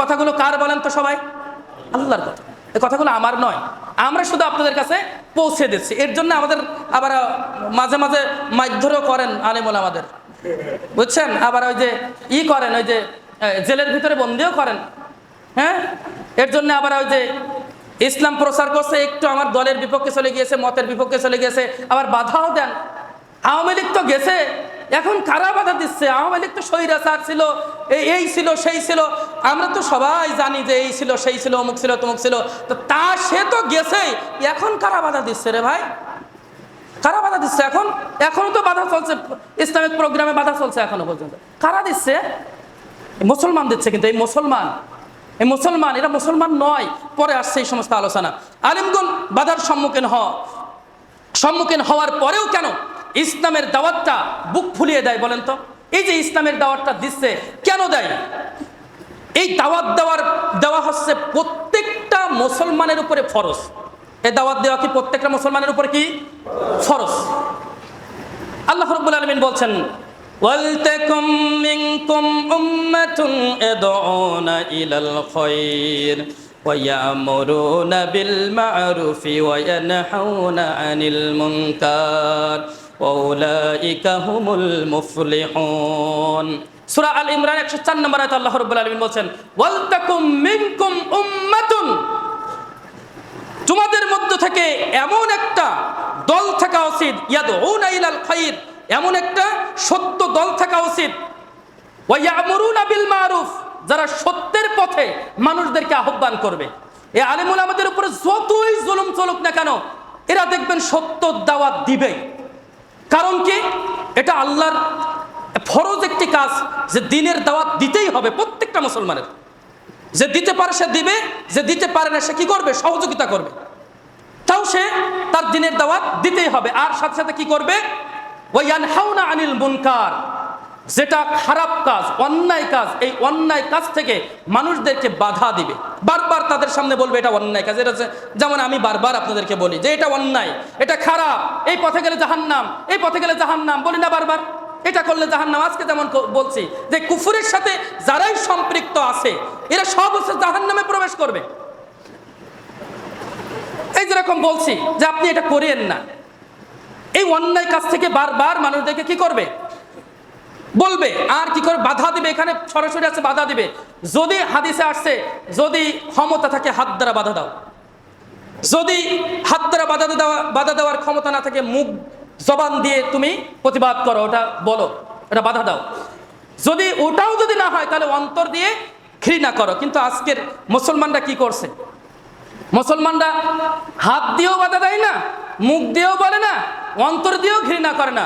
কথাগুলো কার বলেন তো সবাই? আল্লাহর কথা। এই কথাগুলো আমার নয়। আমরা শুধু আপনাদের কাছে পৌঁছে দিচ্ছি। এর জন্য আমাদের আবার মাঝে মাঝে মারধরও করেন আলেমুল আমাদের। বুঝছেন? আবার ওই যে ই করেন, ওই যে জেলের ভিতরে বন্দিও করেন। হ্যাঁ? এর জন্য আবার ওই যে ইসলাম প্রচার করছে, একটু আমার দলের বিপক্ষে চলে গিয়েছে, মতের বিপক্ষে চলে গেছে আবার বাধাও দেন। আওয়ামী লীগ তো গেছে। এখন কারা বাধা দিচ্ছে? আওয়ামী লীগ তো স্বৈরাচার ছিল এই ছিল, সেই ছিল। আমরা তো সবাই জানি যে এই ছিল, সেই ছিল, অমুক ছিল, তমুক ছিল। তো তা সে তো গেছেই। এখন কারা বাধা দিচ্ছে রে ভাই? কারা বাধা দিচ্ছে এখন? এখনও তো বাধা চলছে। ইসলামিক প্রোগ্রামে বাধা চলছে এখনও পর্যন্ত। কারা দিচ্ছে? মুসলমান দিচ্ছে কিন্তু, এই মুসলমান। এই মুসলমান, এরা মুসলমান নয়। পরে আসছে এই সমস্ত আলোচনা। আলিমগণ বাধার সম্মুখীন হ। সম্মুখীন হওয়ার পরেও কেন ইসলামের দাওয়াতটা বুক ফুলিয়ে দেয় বলেন তো এই যে ইসলামের দাওয়াতটা দিচ্ছে কেন দেয় এই দাওয়াত দেওয়ার দেওয়া হচ্ছে প্রত্যেকটা মুসলমানের উপরে ফরজ এই দাওয়াত দেওয়া কি প্রত্যেকটা মুসলমানের উপরে কি ফরজ আল্লাহ রব্বুল আলমিন বলছেন ওয়ালতাকুম মিনকুম উম্মাতুন ইয়াদউনা ইলাল খায়র ويأمرون بالمعروف وينهون عن المنكر ওলাইকা হুমুল মুফলিহুন। সূরা আল ইমরান 104 নম্বর আয়াতে আল্লাহ রাব্বুল আলামিন বলেন ওয়াল তাকুম মিনকুম উম্মাতুন। তোমাদের মধ্য থেকে এমন একটা দল থাকা উচিত, ইয়াদউনা ইলাল খাইর, এমন একটা সত্য দল থাকা উচিত। ওয়াইয়ামুরুনা বিল মারুফ, যারা সত্যের পথে মানুষদেরকে আহ্বান করবে। এ আলিমুল আমাদের উপরে যতই জুলুম চলুক না কেন, এরা দেখবেন সত্য দাওয়াত দিবেই। কারণ কি? এটা আল্লাহর ফরজ একটি কাজ যে দিনের দাওয়াত দিতেই হবে প্রত্যেকটা মুসলমানের। যে দিতে পারে সে দিবে, যে দিতে পারে না সে কি করবে? সহযোগিতা করবে। তাও সে তার দিনের দাওয়াত দিতেই হবে। আর সাথে সাথে কি করবে? ওয়ানহাউনা আনিল মুনকার। যেটা খারাপ কাজ, অন্যায় কাজ, এই অন্যায় কাজ থেকে মানুষদেরকে বাধা দিবে। বারবার তাদের সামনে বলবে, এটা অন্যায় কাজ। এটা যেমন আমি বারবার আপনাদেরকে বলি যে, এটা অন্যায়, এটা খারাপ। এই পথে গেলে জাহান্নাম, এই পথে গেলে জাহান্নাম। বলি না বারবার, এটা করলে জাহান্নাম। আজকে যেমন বলছি যে, কুফুরের সাথে যারাই সম্পৃক্ত আছে, এরা সব হচ্ছে জাহান্নামে প্রবেশ করবে। এই যেরকম বলছি যে, আপনি এটা করেন না। এই অন্যায় কাজ থেকে বারবার মানুষদেরকে কি করবে? বলবে, আর কি করে বাধা দিবে? এখানে সরাসরি আছে, বাধা দিবে। যদি হাদিসে আসছে, যদি ক্ষমতা থাকে, হাত দ্বারা বাধা দাও। যদি হাত দ্বারা বাধা দেওয়া, বাধা দেওয়ার ক্ষমতা না থাকে, মুখ, জবান দিয়ে তুমি প্রতিবাদ করো, ওটা বলো এটা বাধা দাও। যদি ওটাও যদি না হয়, তাহলে অন্তর দিয়ে ঘৃণা করো। কিন্তু আজকের মুসলমানরা কি করছে? মুসলমানরা হাত দিয়েও বাধা দেয় না, মুখ দিয়েও বলে না, অন্তর দিয়েও ঘৃণা করে না।